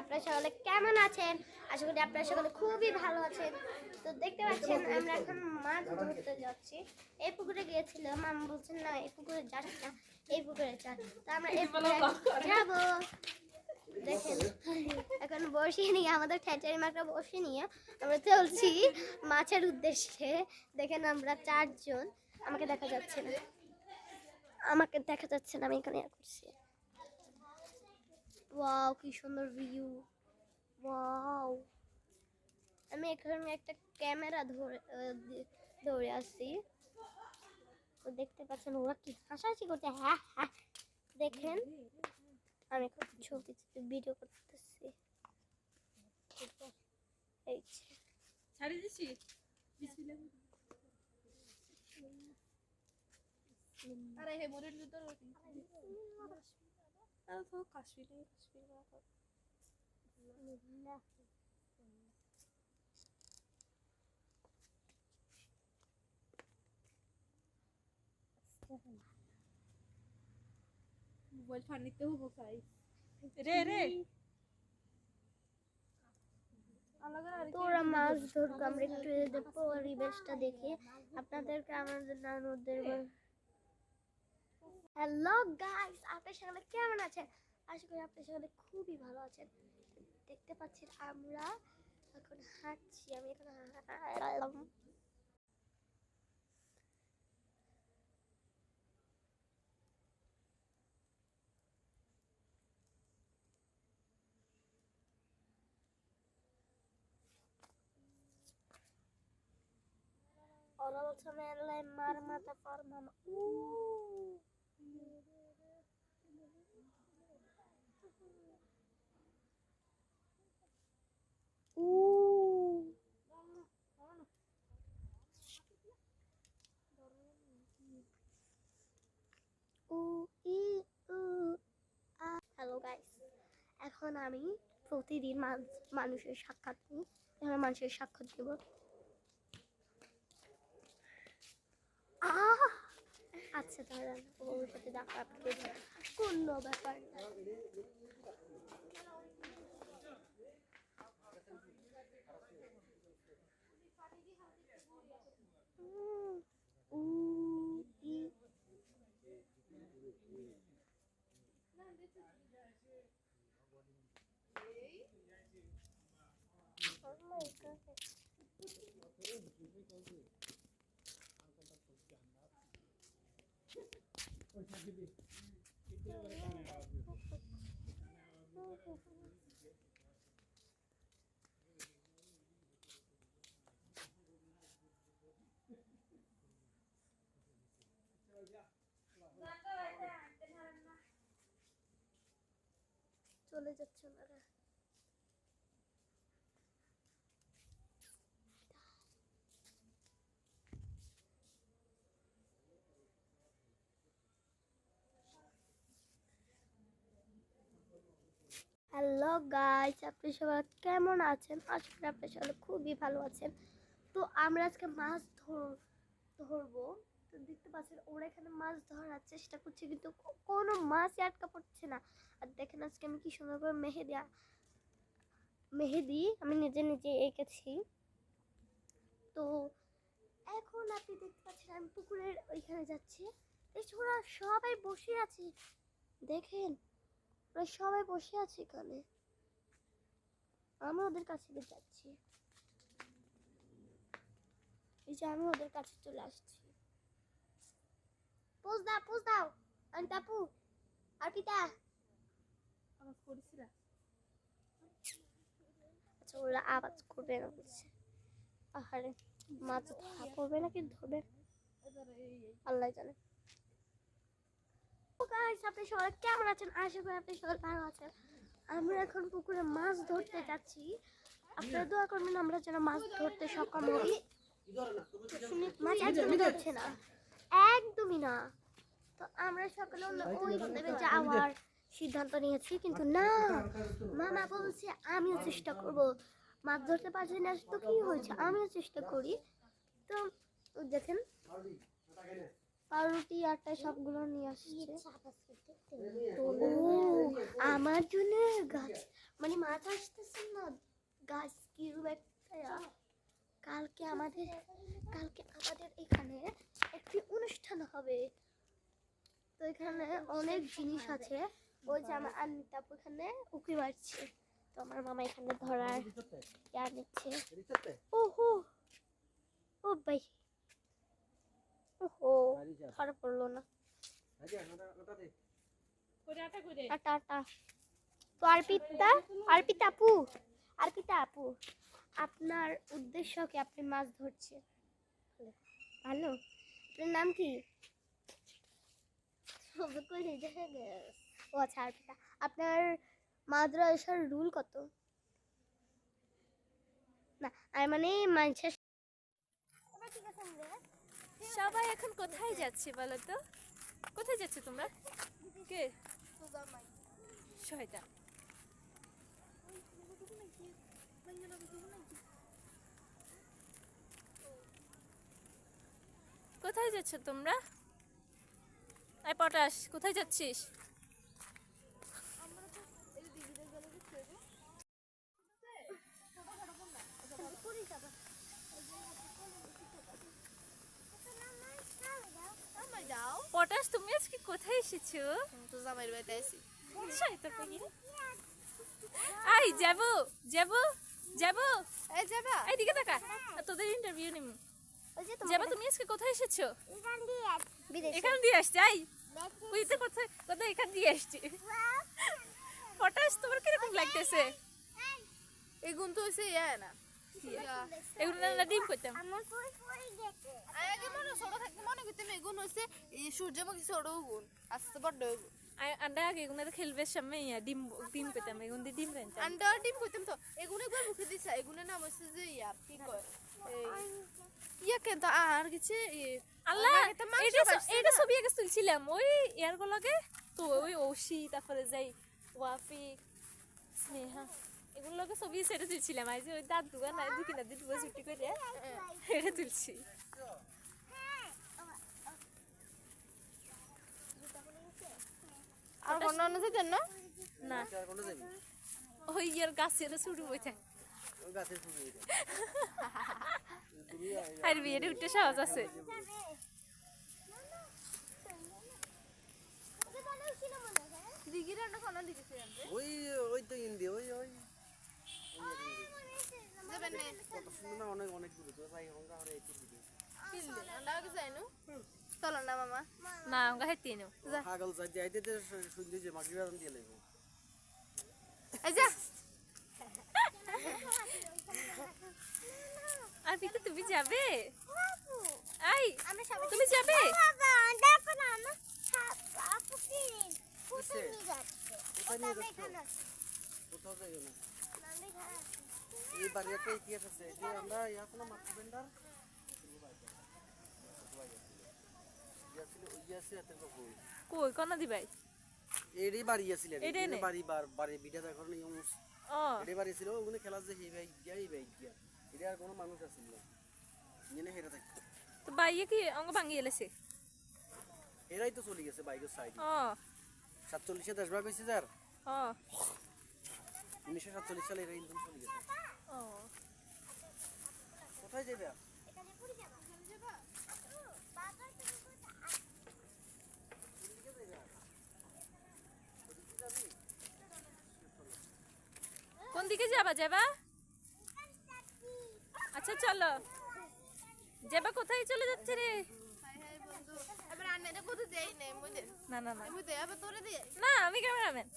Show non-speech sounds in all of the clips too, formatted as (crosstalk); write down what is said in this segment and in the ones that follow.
আপনারা সকলে কেমন আছেন? আশা করি আপনারা সকলে খুবই ভালো আছেন। তো দেখতে পাচ্ছেন আমরা এখন মাছ ধরতে যাচ্ছি। এই পুকুরে গিয়েছিলাম মামা বলছেন না এই পুকুরে যাস না এই পুকুরে চল তো আমরা এই পুকুরে যাব। দেখেন এখন বসিয়ে নিয়ে আমাদের ঠেচারি মাকড়া বসিয়ে নিয়ে আমরা চলছি মাছের উদ্দেশ্যে। দেখেন আমরা চারজন আমাকে দেখা যাচ্ছে না। আমাকে দেখা যাচ্ছে না আমি এখানে করছি। ওয়াও কি সুন্দর ভিউ ওয়াও আমি এখানে একটা ক্যামেরা ধরে ধরে আছি। তো দেখতে পাচ্ছেন ওরা কি হাসাহাসি করতে হ্যাঁ হ্যাঁ দেখেন, আমি এখন ছবি ভিডিও করতেছি। এই ছাড়ি দিছি? আরে হে মোরের ভিতর আরে তো কাশ্মীরি কাশ্মীরি মোবাইল ফানিতে হব রে রে আলাদা আর তো ওরা মাছ ধরবো আমরা একটু পরিবেশটা দেখি আপনাদেরকে আমাদের নানুদের হ্যালো গাইস আপনার সকালে কেমন আছেন আশা করি আপনার সকালে খুবই ভালো আছেন দেখতে পাচ্ছেন আমরা এখন হাঁটছি, আমি এখন হাঁটলাম Orası merle marmata formama. Uuu. Uuu. Hello guys এখন আমি প্রতিদিন মানুষের সাক্ষাৎ নিই। এখন মানুষের সাক্ষাৎ দেব! আচ্ছা ওর সাথে দেখা কোনো ব্যাপার না। চলে যাচ্ছে ওনারা। হ্যালো গাইস আপনি সবাই কেমন আছেন? আশা করি আপনি সবাই খুবই ভালো আছেন। তো আমরা আজকে মাছ ধর, ধরবো। তো দেখতে পাচ্ছেন, ওরা এখানে মাছ ধরার চেষ্টা করছে, কিন্তু কোনো মাছই আটকা পড়ছে না। আর দেখেন আজকে আমি কি সুন্দর করে মেহেদি মেহেদি আমি নিজে নিজে এঁকেছি। তো এখন আপনি দেখতে পাচ্ছেন, আমি পুকুরের ওইখানে যাচ্ছি। ওরা সবাই বসে আছে। দেখেন ওরা সবাই বসে আছে এখানে। আমি ওদের কাছে যাচ্ছি। এই যে আমি ওদের কাছে চলে আসছি। পোজ দাও পোজ দাও আমি তাপু আর পিতা আওয়াজ করেছিলা? আচ্ছা ওরা আওয়াজ করবে না বলছে। আহারে মাছ ধরা পড়বে নাকি ধরবে? আল্লাহ জানে। গাইস আপনি সবাই কেমন আছেন? আশা করি আপনি সবাই ভালো আছেন। আমরা এখন পুকুরে মাছ ধরতে যাচ্ছি। আপনারা দোয়া করবেন আমরা যেন মাছ ধরতে সক্ষম হই। মাছ একদমই ধরছে না। একদমই না। তো আমরা সকালে অন্য ওই দেবে যাওয়ার সিদ্ধান্ত নিয়েছি কিন্তু না। মামা বলছে আমিও চেষ্টা করব। মাছ ধরতে পারছি না তো কি হয়েছে? আমিও চেষ্টা করি। তো দেখেন পাউরুটি আটা সবগুলো নিয়ে আসছে। ও আমার জন্য গাছ। মানে মাছ আসতেছে না গাছ কিরম একটা? কালকে আমাদের কালকে আমাদের এখানে একটি অনুষ্ঠান হবে। তো এখানে অনেক জিনিস আছে। ওই যে আমার আন্নিতা আপু এখানে উকি মারছে। তো আমার মামা এখানে ধরার ইয়া নিচ্ছে। ওহো ও ভাই। ওহো ধরা পড়ল না। করে আটা করে টাটা টাটা তো আরপিতা আরপিতা আপু আরপিতা আপু আপনার উদ্দেশ্য কি? আপনি মাছ ধরছেন। ভালো। আপনার নাম কি? সবে কই দেখা গেছে। ও আচ্ছা আরপিতা আপনার মাদ্রাসার রুল কত? না আর মানে মানুষের সবাই এখন কোথায় যাচ্ছে বলো তো? কোথায় যাচ্ছে তোমরা? কে? শয়তান কোথায় যাচ্ছ তোমরা? আই পটাশ, কোথায় যাচ্ছিস? পটাশ তুমি আজকে কোথায় এসেছ? তো জামাইয়ের বাড়িতে আইছি। শয়তান পাগলি। আই যাব যাব যাব। এই যাবা। এইদিকে তাকা আর তোদের ইন্টারভিউ নিম। ওই যে যাবা তুমি আজকে কোথায় এসেছ? বিদেশে। এখান দিয়ে আসছি আই বুঝতে কোথায় কোথায় এখান দিয়ে আসছি। পটাশ তোমার কীরকম লাগতেছে? এগুন তো হইছে ইয়া না। এগুলো না ডিম করতাম আমার ফুল ফুল গেছে। আগে মনে ছোট থাকতে মনে করতাম এগুন এই সূর্যমুখী ছোট গুণ আস্তে বড় গুণ আন্ডা আগে এগুলো খেলবে সামনে ইয়া ডিম ডিম এগুলো দিয়ে ডিম আন্ডার ডিম করতাম তো এগুন একবার মুখে দিছে? এগুনের নাম হইছে যে ইয়া কি কয় ইয়া কেন তো আর কিছু আল্লাহ এটা এটা। ছবি আগে তুলছিলাম ওই ইয়ার লগে তো ওই ঔষি তারপরে যাই ওয়াফি স্নেহা। এগুলো লগে ছবি সেটা তুলছিলাম আজ ওই দাঁত দুগা নাই দুকি না দুটো ছুটি করে এটা তুলছি। আর অন্য অন্য যেতেন না? না। ওই ইয়ার গাছের শুরু হইতে আর বিয়ের উঠতে সাহস আছে দিঘির একটা কোন দিকে ছিলেন ওই ওই তো ইন্ডিয়া ওই ওই যাবেন না কত সুন্দর না অনেক অনেক দূরে। তো যাই আমরা হরে একটু দূরে কিনলে আন্ডা কি যাইনো চলো না মামা না আমরা হেঁটে নেব পাগল যাই যাইতে তে যে মাগরি বাদাম দিয়ে লাগবো এই যা। আর তুমি যাবে? আই আমি তুমি যাবে? দেখো না না আপু কি কিসে? নিয়ে যাচ্ছে কোথায় নিয়ে যাচ্ছ? কোথাও যাইও না। এই বাড়ি একটা ইতিহাস আছে। যে আমরা ইয়া কোনো মাত্র বেন্ডার ছিল আছে এত কখন কই কনা দিবাই এরই বাড়ি আছিল বার বাড়ি বিটা দেখর নি ইউস ও। বাড়ি ছিল ওখানে খেলা যে সেই ভাই গিয়া এই ভাই গিয়া এটা আর কোনো মানুষ আছিল না হেরে থাকতো। তো বাইয়ে কি অঙ্গ ভাঙিয়ে এলেছে এরাই তো চলে গেছে বাইকের সাইড ও। সাতচল্লিশে দেশ ভাগ হয়েছে যার ও। উনিশশো সাতচল্লিশ সালে ইন্ধন চলে গেছে ও। কোথায় যাবে। কোন দিকে যাবা? যাবা আচ্ছা চলো। যাবা কোথায়? চলে যাচ্ছে রে। হাই হাই বন্ধু। এবার আন্নারে কোথাও দেই নাই মুদে না না না। না আমি ক্যামেরাম্যান।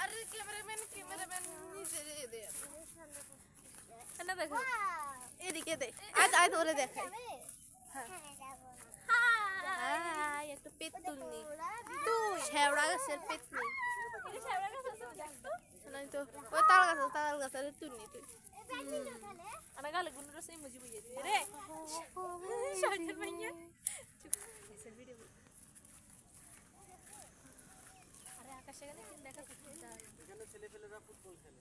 আরে ক্যামেরাম্যান ক্যামেরাম্যান নিজে দিয়ে দে না দেখো এদিকে দে আজ আজ তোরে দেখাই হাই একটা পেতুলনি তুই শেওড়া গাছের পেতনি নাই তো ওই তাল গাছ তাল গাছের তুলনি তুই ana gale gundu rasa emoji buye re shaitan manya চুপ ভিডিও কিন্তু দেখা করতে এখানে ছেলে পেলেরা ফুটবল খেলে।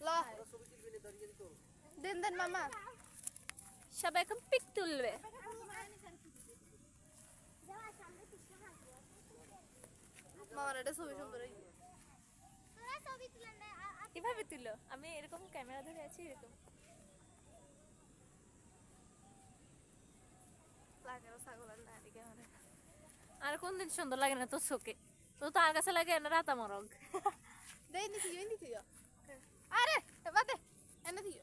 ল। দেন দেন মামা। সবাই এখন পিক তুলবে। মামার ছবি সুন্দর। কীভাবে তুলো। আমি এরকম ক্যামেরা ধরে আছি এরকম। লাগে না ছাগলের না এদিকে আমার। আর কোন দিন সুন্দর লাগে না তোর চোখে? তো তার কাছে লাগে না রাতা মরগ। দেই নি তুই নি তুই আরে বাদে এনে তুই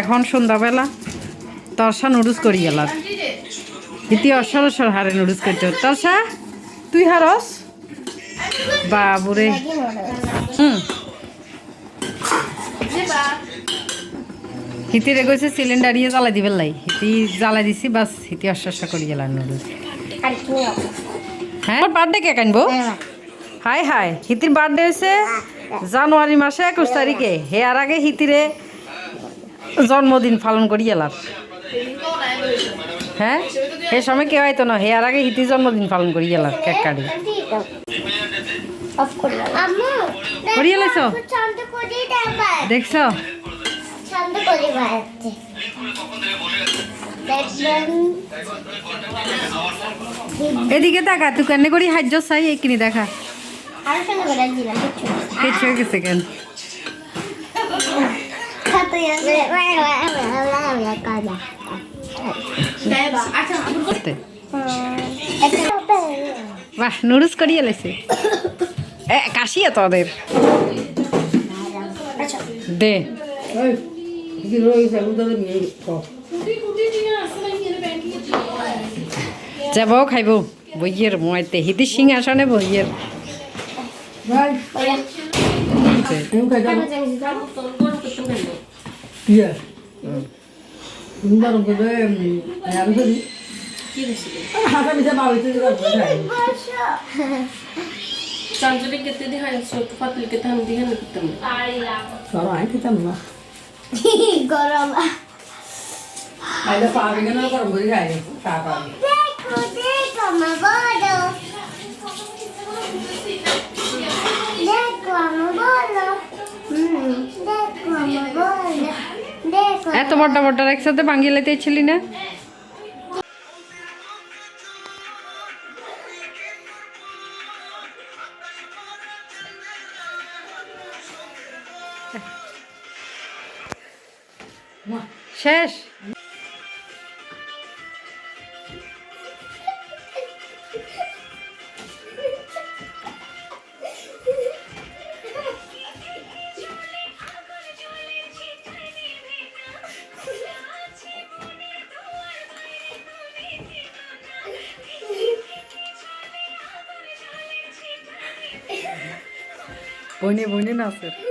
এখন সন্ধ্যাবেলা তরসা নুডলস করি গেলাম ইতি অসরসর হারে নুডুস করতে তরসা তুই হারস? বাবুরে। হুম। হিতিরে গেছে সিলিন্ডার ইয়ে জ্বালাই দিবে লাই। হিতি জ্বালাই দিছি বাস হিতি অসরসা করি গেলাম নুডলস। হ্যাঁ? বার্থডে কে আনব হাই হাই হিতির বার্থডে হয়েছে জানুয়ারি মাসে একুশ তারিখে। হে আর আগে হিতিরে জন্মদিন পালন করি এলার হ্যাঁ? সে সময় কেউ আইতো না। হে আর আগে হিতি জন্মদিন পালন করি এলার কেক কাটি। অফ করে আম্মু করি এলাইছ শান্ত করে দেখায় দেখছ এদিকে দেখা তুই কেন করি হাজ্য চাই এইখিনি দেখা। কেছ হয়ে গেছে কেন? কাজা করতে একটা বাহ নুডলস করি এলাইছে (laughs) এ কাশিয়া তোদের? দে। যাব খাইব। বইয়ের মইতে। হিদি সিংহাসনে বইয়ের। চাঞ্চলিক কেতে দিহা সত্য পাতলি কেতে আমি দিহা নিতাম গরম। দেখো দেখো আমার বড় দেখো আমার বড় হুম দেখো আমার বড় দেখো। এত বড় বড় একসাথে ভাঙ্গি লাইতে ছিলি না? Şer. Boni boni nasıl?